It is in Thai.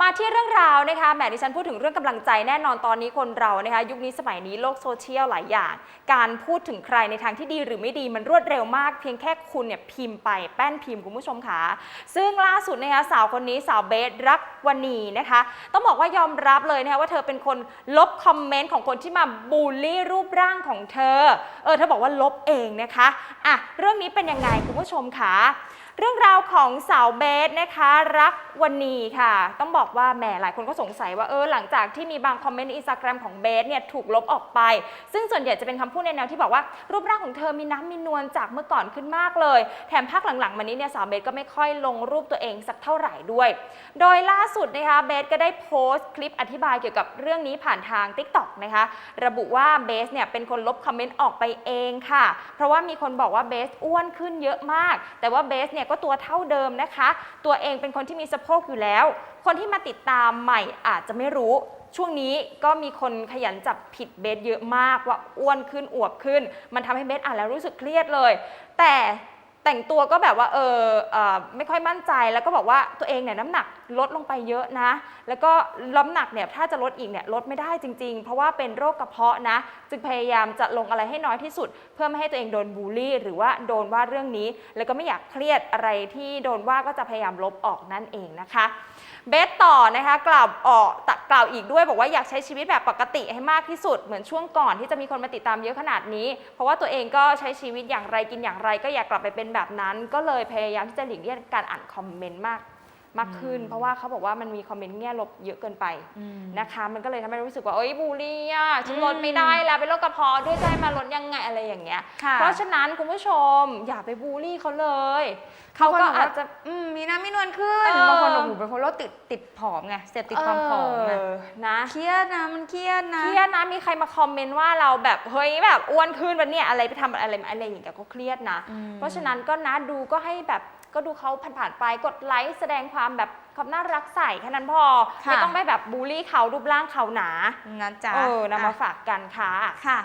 มาที่เรื่องราวนะคะแหมดิฉันพูดถึงเรื่องกำลังใจแน่นอนตอนนี้คนเรานะคะยุคนี้สมัยนี้โลกโซเชียลหลายอย่าง การพูดถึงใครในทางที่ดีหรือไม่ดีมันรวดเร็วมาก เพียงแค่คุณเนี่ยพิมพ์ไปแป้นพิมพ์คุณผู้ชมค่ะซึ่งล่าสุดนะคะสาวคนนี้สาวเบสรักวณีนะคะ ต้องบอกว่ายอมรับเลยนะคะว่าเธอเป็นคนลบคอมเมนต์ของคนที่มาบูลลี่รูปร่างของเธอเออเธอบอกว่าลบเองนะคะอะเรื่องนี้เป็นยังไงคุณผู้ชมคะเรื่องราวของสาวเบสนะคะ รักวันนีค่ะ ต้องบอกอกว่าแหมหลายคนก็สงสัยว่าเออหลังจากที่มีบางคอมเมนต์ในอินสตาแกรมของเบสเนี่ยถูกลบออกไป ซึ่งส่วนใหญ่จะเป็นคำพูดในแนวที่บอกว่ารูปร่างของเธอมีน้ำมีนวลจากเมื่อก่อนขึ้นมากเลย แถมภาคหลังๆมานี้เนี่ยสาวเบสก็ไม่ค่อยลงรูปตัวเองสักเท่าไหร่ด้วย โดยล่าสุดนะคะเบสก็ได้โพสต์คลิปอธิบายเกี่ยวกับเรื่องนี้ผ่านทาง TikTok นะคะระบุว่าเบสเนี่ยเป็นคนลบคอมเมนต์ออกไปเองค่ะ เพราะว่ามีคนบอกว่าเบสอ้วนขึ้นเยอะมาก แต่ว่าเบสเนี่ยก็ตัวเท่าเดิมนะคะ ตัวเองเป็นคนที่มีสะโพกอยู่แล้ว คนที่มาติดตามใหม่อาจจะไม่รู้ ช่วงนี้ก็มีคนขยันจับผิดเบสเยอะมากว่าอ้วนขึ้นอวบขึ้น มันทำให้เบสอ่านแล้วรู้สึกเครียดเลย แต่ แต่งตัวก็แบบว่าเออเออไม่ค่อยมั่นใจแล้วก็บอกว่าตัวเองเนี่ยน้ำหนักลดลงไปเยอะนะ แล้วก็น้ำหนักเนี่ยถ้าจะลดอีกเนี่ยลดไม่ได้จริง ๆ เพราะว่าเป็นโรคกระเพาะนะ จึงพยายามจะลงอะไรให้น้อยที่สุด เพื่อไม่ให้ตัวเองโดนบูลลี่ หรือว่าโดนว่าเรื่องนี้ แล้วก็ไม่อยากเครียดอะไรที่โดนว่าก็จะพยายามลบออกนั่นเองนะคะ เบสต่อนะคะกล่าวออกต กล่าวอีกด้วยบอกว่าอยากใช้ชีวิตแบบปกติให้มากที่สุดเหมือนช่วงก่อนที่จะมีคนมาติดตามเยอะขนาดนี้ เพราะว่าตัวเองก็ใช้ชีวิตอย่างไรกินอย่างไร ก็อยากกลับไปเป็นแบบนั้น ก็เลยพยายามที่จะหลีกเลี่ยงการอ่านคอมเมนต์มาก มากขึ้น เพราะว่าเขาบอกว่ามันมีคอมเมนต์แง่ลบเยอะเกินไปนะคะ มันก็เลยทำให้รู้สึกว่าเอ้ยบูลลี่อะฉันลดไม่ได้แล้วเป็นโรคกระเพาะด้วยจะให้มาลดยังไงอะไรอย่างเงี้ยค่ะเพราะฉะนั้นคุณผู้ชมอย่าไปบูลลี่เขาเลยเขาก็อาจจะอืมมีน้ำมีนวลขึ้นเออบางคนโอ้โหเป็นคนโรคติดติดผอมไงเสพติดความผอมไงเนะเครียดนะมันเครียดนะเครียดนะมีใครมาคอมเมนต์ว่าเราแบบเฮ้ยแบบอ้วนขึ้นวันเนี้ยอะไรไปทำอะไรมาอะไรอย่างเงี้ยก็เครียดนะอืมเพราะฉะนั้นก็นะดูก็ให้แบบ ก็ดูเขาผ่านๆไปกดไลค์แสดงความแบบความน่ารักใส่แค่นั้นพอ ค่ะ ไม่ต้องไปแบบบูลลี่เขารูปร่างเขาหนานะจ๊ะเออนำมาฝากกันค่ะ ค่ะ